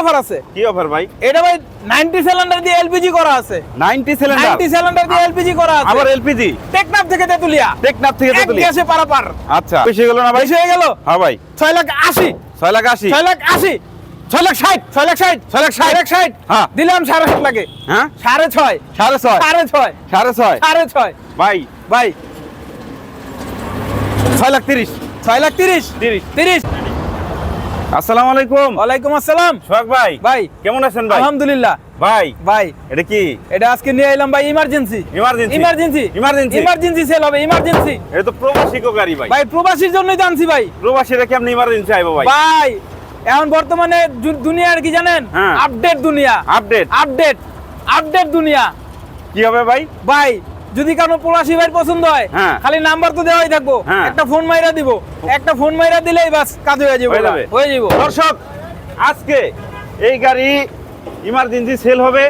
Offer আছে। কি offer ভাই? এটা ভাই 90 সিলিন্ডার দিয়ে এলপিজি করা আছে। 90 সিলিন্ডার 90 সিলিন্ডার দিয়ে এলপিজি করা আছে। আবার এলপিজি টেকনাফ থেকে তেতুলিয়া। টেকনাফ থেকে এক তেতুলি গ্যাসে পারাপার আচ্ছা বেশি গেল না ভাই? বেশি হয়ে গেল। হ্যাঁ ভাই। 6 লাখ 80 ছয় লাখ আশি? 6 লাখ 80 6 লাখ 60 6 লাখ 60 6 লাখ 60 60 হ্যাঁ। দিলাম সাড়ে সাত লাখে। হ্যাঁ? সাড়ে ছয়। সাড়ে ছয়? সাড়ে ছয়। সাড়ে ছয়? সাড়ে ছয়। ভাই। ভাই। ছয় লাখ তিরিশ। ছয় লাখ তিরিশ। তিরিশ। তিরিশ। আসসালামু আলাইকুম। ওয়ালাইকুম আসসালাম। সোহাগ ভাই ভাই। কেমন আছেন ভাই? আলহামদুলিল্লাহ। ভাই ভাই। এটা কি? এটা আজকে নিয়ে এলাম ভাই emergency Emergency? Emergency Emergency? Emergency sale হবে ইমার্জেন্সি এটা তো প্রবাসী গাড়ি ভাই। ভাই প্রবাসীর জন্যই তো আনছি ভাই। প্রবাসীরা কি আপনি ইমার্জেন্সি আইবো ভাই? ভাই এখন বর্তমানে দুনিয়ার কি জানেন? হ্যাঁ। আপডেট দুনিয়া। আপডেট আপডেট আপডেট দুনিয়া। কি হবে ভাই? ভাই যদি কারও প্রবাসী ভাই পছন্দ হয় হ্যাঁ। খালি নাম্বার তো দেওয়াই থাকব। হ্যাঁ। একটা ফোন মাইরা দিব। একটা ফোন মাইরা দিলেই বাস কাজ হয়ে যাবে। হয়ে যাবে। দর্শক আজকে এই গাড়ি ইমার্জেন্সি সেল হবে।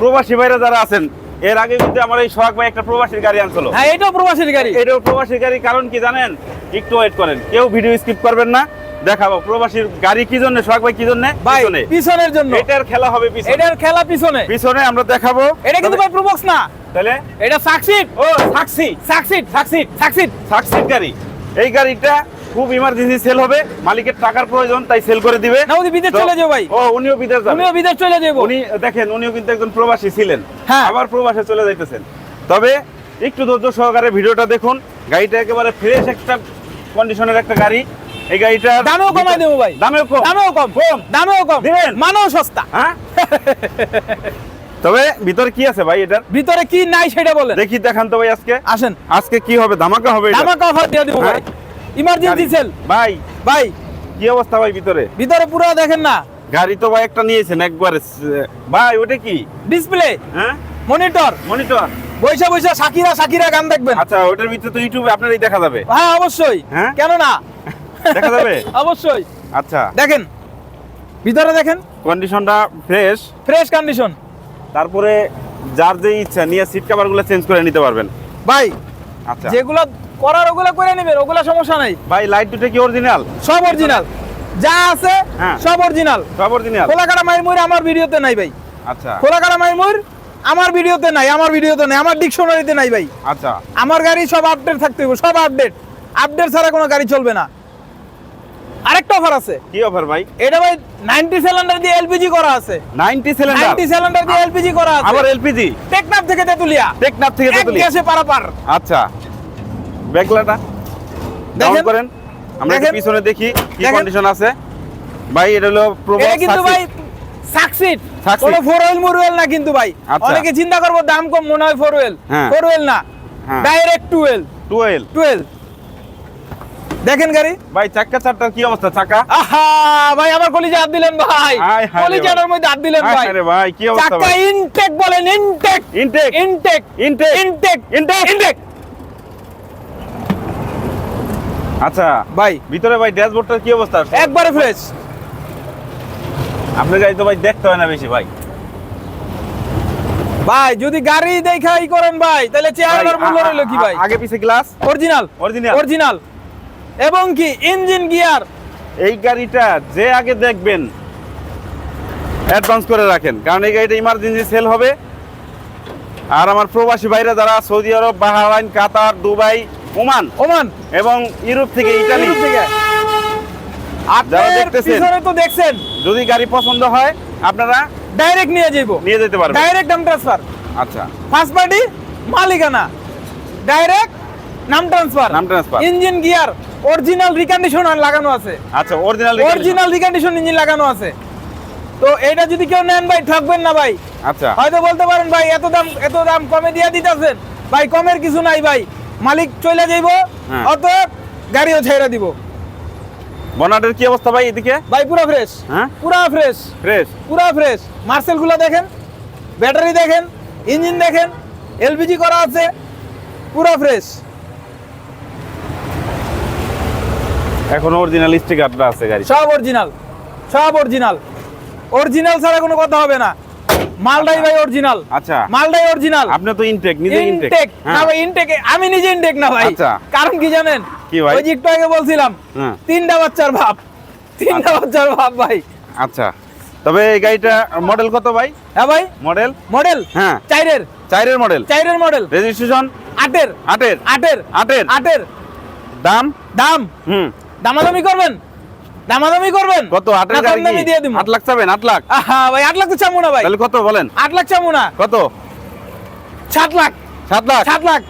প্রবাসী ভাইরা যারা আছেন এর আগে কিন্তু আমার এই সোহাগ ভাই একটা প্রবাসীর গাড়ি আনছিল। হ্যাঁ এটাও প্রবাসীর গাড়ি। এটাও প্রবাসীর গাড়ি কারণ কি জানেন? একটু ওয়েট করেন। কেউ ভিডিও স্কিপ করবেন না। দেখাবো প্রবাসীর গাড়ি কি জন্য সোহাগ ভাই কি জন্য? পিছনে। পিছনের জন্য। এটার খেলা হবে পিছনে। এটার খেলা পিছনে। পিছনে আমরা দেখাবো। এটা কিন্তু ভাই প্রবক্স না। তাহলে এটা সাকসিড ও সাকসি সাকসিড সাকসিড সাকসিড সাকসিড গাড়ি। এই গাড়িটা খুব ইমার্জেন্সি সেল হবে। মালিকের টাকার প্রয়োজন তাই সেল করে দিবে। না উনি বিদেশ চলে যাবে ভাই। ও উনিও বিদেশ যাবে। উনিও বিদেশ চলে যাব। উনি দেখেন উনিও কিন্তু একজন প্রবাসী ছিলেন। হ্যাঁ। আবার প্রবাসে চলে যাইতেছেন। তবে একটু ধৈর্য সহকারে ভিডিওটা দেখুন। গাড়িটা একেবারে ফ্রেশ একটা কন্ডিশনের একটা গাড়ি। এই গাড়িটা দামেও কমাই দেবো ভাই। দামেও কম। দামেও কম। কম। দামেও কম। দিবেন? মানও সস্তা। হ্যাঁ? তবে ভিতরে কি আছে ভাই এটার? ভিতরে কি নাই সেটা বলেন। দেখি দেখান তো ভাই আজকে। আসেন। আজকে কি হবে? ধামাকা হবে ধামাকা অফার দিয়ে দেবো ভাই। ইমার্জেন্সি সেল ভাই। ভাই। কি অবস্থা ভাই ভিতরে? ভিতরে পুরো দেখেন না। গাড়ি তো ভাই একটা নিয়েছেন একবারে ভাই ওটা কি? ডিসপ্লে হ্যাঁ? মনিটর মনিটর বৈশা বৈশা সাকিরা সাকিরা গান দেখবেন। আচ্ছা ওটার ভিতরে তো ইউটিউবে আপনারই দেখা যাবে। হ্যাঁ অবশ্যই। হ্যাঁ? কেন না? দেখা যাবে? অবশ্যই। আচ্ছা। দেখেন। ভিতরে দেখেন। কন্ডিশনটা ফ্রেশ ফ্রেশ কন্ডিশন তারপরে যার যে ইচ্ছা নিয়ে সিট কভারগুলো চেঞ্জ করে নিতে পারবেন। ভাই আচ্ছা। যেগুলো করার ওগুলো করে নেবেন ওগুলো সমস্যা নাই। ভাই লাইট দুটো কি অরিজিনাল সব অরিজিনাল যা আছে হ্যাঁ। সব অরিজিনাল সব অরিজিনাল খোলাকাটা মাইমুর আমার ভিডিওতে নাই ভাই। আচ্ছা। খোলাকাটা মাইমুর আমার ভিডিওতে নাই আমার ভিডিওতে নাই আমার ডিকশনারিতে নাই ভাই। আচ্ছা। আমার গাড়ি সব আপডেট থাকতে হবে সব আপডেট আপডেট ছাড়া কোনো গাড়ি চলবে না। আরেকটা অফার আছে। কি অফার ভাই? এটা ভাই 90 সিলিন্ডার দিয়ে এলপিজি করা আছে। 90 সিলিন্ডার 90 সিলিন্ডার দিয়ে এলপিজি করা আছে। আবার এলপিজি টেকনাফ থেকে তেতুলিয়া। টেকনাফ থেকে এক গ্যাসে পারাপার আচ্ছা। ব্যাকলাটা ডাউন করেন। আমরা একটু পিছনে দেখি কি কন্ডিশন আছে। ভাই এটা হলো প্রবাস এটা কিন্তু ভাই সাকসিড। কোনো ফোর হুইল মোর হুইল না কিন্তু ভাই। আচ্ছা। অনেকে চিন্তা করব দাম কম মনে হয় ফোর হুইল। ফোর হুইল না। ডাইরেক্ট টুয়েল 12 টুয়েল দেখেন গাড়ি। ভাই চাক্কা চারটার কি অবস্থা চাকা আহা ভাই আমার কলিজা হাত দিলেন ভাই। রে কলিজাটার ভাই। মধ্যে হাত দিলেন ভাই। আরে ভাই কি অবস্থা চাকা ইনটেক বলেন intake. Intake? Intake. Intake? Intake. Intake? Intake. আচ্ছা ভাই। ভিতরে ভাই ড্যাশবোর্ডটার কি অবস্থা? একবারে ফ্রেশ আপনার গাড়ি তো ভাই দেখতে হয় না বেশি ভাই। ভাই যদি গাড়ি দেখাই করেন ভাই তাহলে চেয়ারের ভাই, মূল্য রইল কি ভাই? আগে পিছে গ্লাস অরিজিনাল অরিজিনাল অরিজিনাল এবং কি ইঞ্জিন গিয়ার। এই গাড়িটা যে আগে দেখবেন অ্যাডভান্স করে রাখেন। কারণ এই গাড়িটা ইমার্জেন্সি সেল হবে। আর আমার প্রবাসী ভাইরা যারা Saudi Arab Bahrain Qatar Dubai Oman Oman. এবং ইউরোপ থেকে ইতালি ইউরোপ থেকে। যারা আপনার দেখতেছেন। তো দেখছেন। যদি গাড়ি পছন্দ হয় আপনারা ডাইরেক্ট নিয়ে যাইবো। নিয়ে যেতে পারবেন। ডাইরেক্ট নাম ট্রান্সফার আচ্ছা। ফার্স্ট পার্টি মালিকানা। ডাইরেক্ট নাম ট্রান্সফার নাম transfer engine gear original recondition লাগানো আছে। আচ্ছা অরিজিনাল অরিজিনাল রিকন্ডিশন ইঞ্জিন লাগানো আছে। তো এটা যদি কেউ নেন ভাই ঠকবেন না ভাই। আচ্ছা। হয়তো বলতে পারেন ভাই এত দাম এত দাম কমে দিয়ে দিতেছেন। ভাই কমের কিছু নাই ভাই। মালিক চলে যাইব হ্যাঁ। অত গাড়িও ছেড়ে দিব। বনাটের কি অবস্থা ভাই এদিকে? ভাই পুরো ফ্রেশ হ্যাঁ? পুরা ফ্রেশ ফ্রেশ পুরা ফ্রেশ মার্সেলগুলো দেখেন ব্যাটারি দেখেন ইঞ্জিন দেখেন এলপিজি করা আছে পুরো ফ্রেশ এখন অরিজিনাল স্টিকারটা আছে গাড়ি সব অরিজিনাল সব অরিজিনাল অরিজিনাল ছাড়া কোনো কথা হবে না। মালটাই ভাই অরিজিনাল আচ্ছা। মালটাই অরিজিনাল আপনি তো ইনটেক নিজে ইনটেক ইনটেক না ভাই ইনটেক আমি নিজে ইনটেক না ভাই। আচ্ছা। কারণ কি জানেন? কি ভাই? ওই একটু আগে বলছিলাম হ্যাঁ। তিনটা বাচ্চার ভাব তিনটা বাচ্চার ভাব ভাই। আচ্ছা। তবে এই গাড়িটা মডেল কত ভাই? হ্যাঁ ভাই। মডেল মডেল হ্যাঁ। চাইরের। চাইরের মডেল চাইরের মডেল রেজিস্ট্রেশন আটের। আটের। আটের। আটের। আটের। দাম? দাম। হুম। দামাদামি করবেন? দামাদামি করবেন? কত আটের গাড়ি দামি দিয়ে দিব। আট লাখ চাবেন আট লাখ? আহা ভাই আট লাখ তো চামু না ভাই। তাহলে কত বলেন? আট লাখ চামু না। কত? সাত লাখ। সাত লাখ? সাত লাখ।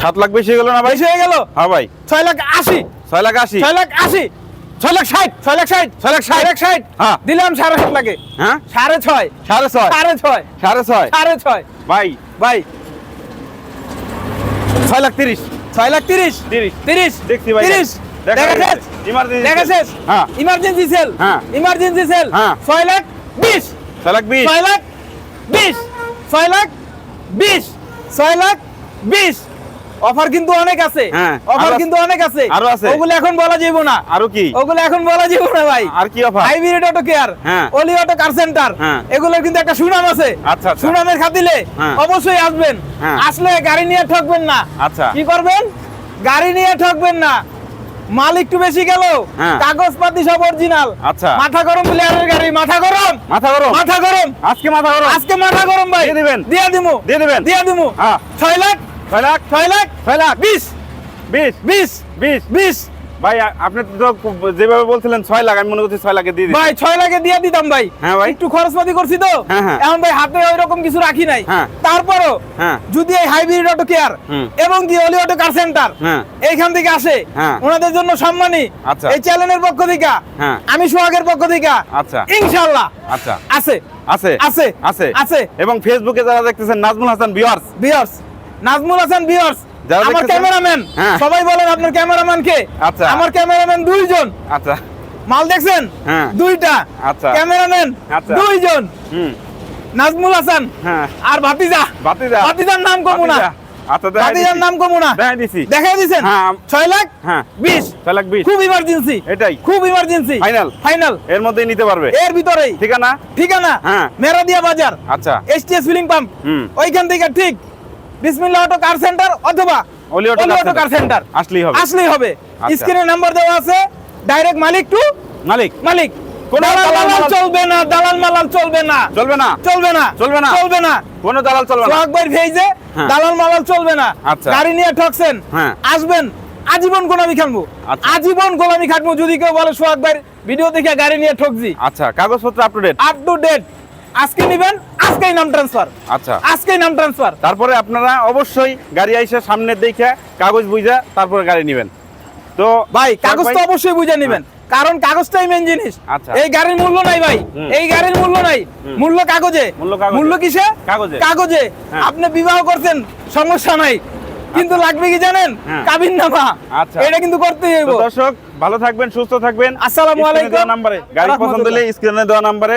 সাত লাখ বেশি গেল না ভাই? বেশি হয়ে গেল? হ্যাঁ ভাই। ছয় লাখ আশি। ছয় লাখ আশি? ছয় লাখ আশি। ছয় লাখ ষাট। ছয় লাখ ষাট? ছয় লাখ ষাট। লাখ ষাট? হ্যাঁ। দিলাম সাড়ে সাত লাখে। হ্যাঁ? সাড়ে ছয়। সাড়ে ছয়? সাড়ে ছয়। সাড়ে ছয়? সাড়ে ছয়। ভাই। ভাই। ছয় লাখ তিরিশ। ছয় লাখ তিরিশ। তিরিশ। তিরিশ। দেখছি ভাই। তিরিশ। দেখা। শেষ। হ্যাঁ। ইমার্জেন্সি সেল হ্যাঁ। ইমার্জেন্সি সেল হ্যাঁ। ছয় লাখ বিশ। ছয় লাখ বিশ। ছয় লাখ বিশ। ছয় লাখ বিশ। ছয় লাখ বিশ। অফার কিন্তু অনেক আছে হ্যাঁ, অফার কিন্তু অনেক আছে আরও আছে। ওগুলো এখন বলা যাবে না আরও কি ওগুলো এখন বলা যাবে না ভাই আর কি অফার হাইব্রিড অটো কেয়ার। অলি অটো কার সেন্টার। এগুলোর কিন্তু একটা সুনাম আছে আচ্ছা, আচ্ছা। সুনামের খাতিলে হ্যাঁ। অবশ্যই আসবেন হ্যাঁ। আসলে গাড়ি নিয়ে ঠকবেন না আচ্ছা কি করবেন গাড়ি নিয়ে ঠকবেন না মাল একটু বেশি গেল। কাগজপাতি সব অরিজিনাল আচ্ছা। মাথা গরম প্লেয়ারের গাড়ি মাথা গরম মাথা গরম মাথা গরম আজকে মাথা গরম আজকে মাথা গরম ভাই দিয়ে দিবেন? দিয়ে দিমু দিয়ে দিবেন? দিয়ে দিমু হ্যাঁ। ছয় লাখ ছয় লাখ ছয় লাখ ছয় লাখ বিশ বিশ বিশ বিশ বিশ ভাই আপনি তো যেভাবে বলছিলেন ছয় লাখ আমি মনে করছি ছয় লাখে দিয়ে ভাই ছয় লাখে দিয়ে দিতাম ভাই। হ্যাঁ ভাই। একটু খরচপাতি করছি তো। হ্যাঁ, হ্যাঁ। এখন ভাই হাতে ওই রকম কিছু রাখি নাই। হ্যাঁ। তারপরও যদি এই হাইব্রিড অটো কেয়ার এবং কি অলি অটো কার সেন্টার হ্যাঁ। এইখান থেকে আসে হ্যাঁ। ওনাদের জন্য সম্মানী আচ্ছা। এই চ্যানেলের পক্ষ থেকে হ্যাঁ। আমি সোহাগের পক্ষ থেকে আচ্ছা। ইনশাআল্লাহ। আচ্ছা। আছে। আছে। আছে। আছে। আছে। এবং ফেসবুকে যারা দেখতেছেন নাজমুল হাসান ভিউয়ার্স বিয়ার্স নাজমুল হাসান যারা আমার ক্যামেরাম্যান। সবাই বলেন আপনার ক্যামেরাম্যান কে? আচ্ছা। আমার ক্যামেরাম্যান দুইজন। আচ্ছা। মাল দেখছেন? হ্যাঁ। দুইটা। আচ্ছা। ক্যামেরাম্যান আচ্ছা। দুইজন। হুম। নাজমুল হাসান হ্যাঁ। আর ভাতিজা। বাতিজা ভাতিজার নাম কমু না। আচ্ছা দেখাই ভাতিজার নাম কমু না। দেখাই দিছি। দেখাই দিছেন? হ্যাঁ। লাখ লাখ খুব ইমার্জেন্সি এটাই। খুব ইমার্জেন্সি Final? ফাইনাল এর মধ্যেই নিতে পারবে। এর ভিতরেই। ঠিকানা? ঠিকানা? হ্যাঁ। মেরাদিয়া বাজার। আচ্ছা। STS filling pump. ওইখান থেকে ঠিক বিসমিল্লাহ অটো কার সেন্টার অথবা অলি অটো কার সেন্টার আসলেই হবে। আসলেই হবে। আচ্ছা। স্ক্রিনে নাম্বার দেওয়া আছে। ডাইরেক্ট মালিক টু মালিক। মালিক। কোনো দালাল চলবে না দালাল মালাল চলবে না। চলবে না। চলবে না। চলবে না? চলবে না। কোনো দালাল চলবে না। সোহাগ ভাইয়ের ভেজে হ্যাঁ। দালাল মালাল চলবে না। আচ্ছা। গাড়ি নিয়ে ঠকছেন। হ্যাঁ। আসবেন। আজীবন গোলামি খাটবো। আচ্ছা। আজীবন গোলামি খাটবো। যদি কেউ বলে সোহাগ ভাইয়ের ভিডিও দেখে গাড়ি নিয়ে ঠকছি। আচ্ছা কাগজপত্র up to date up to date আজকে নিবেন আজকেই নাম ট্রান্সফার আচ্ছা। আজকেই নাম ট্রান্সফার তারপরে আপনারা অবশ্যই গাড়ি আইসা সামনে দেখে কাগজ বুঝা তারপরে গাড়ি নেবেন। তো ভাই কাগজ তো অবশ্যই বুঝে নেবেন। কারণ কাগজটাই মেন জিনিস। আচ্ছা। এই গাড়ির মূল্য নাই ভাই। এই গাড়ির মূল্য নাই। মূল্য কাগজে। মূল্য কিসে? কাগজে। কাগজে। হ্যাঁ। আপনি বিবাহ করছেন সমস্যা নাই। কিন্তু লাগবে কি জানেন? হ্যাঁ। কাবিন নামা আচ্ছা। এটা কিন্তু করতেই হইব। দর্শক ভালো থাকবেন সুস্থ থাকবেন। আসসালামু আলাইকুম। নাম্বারে গাড়ি পছন্দ হলে। স্ক্রিনে দেওয়া নাম্বারে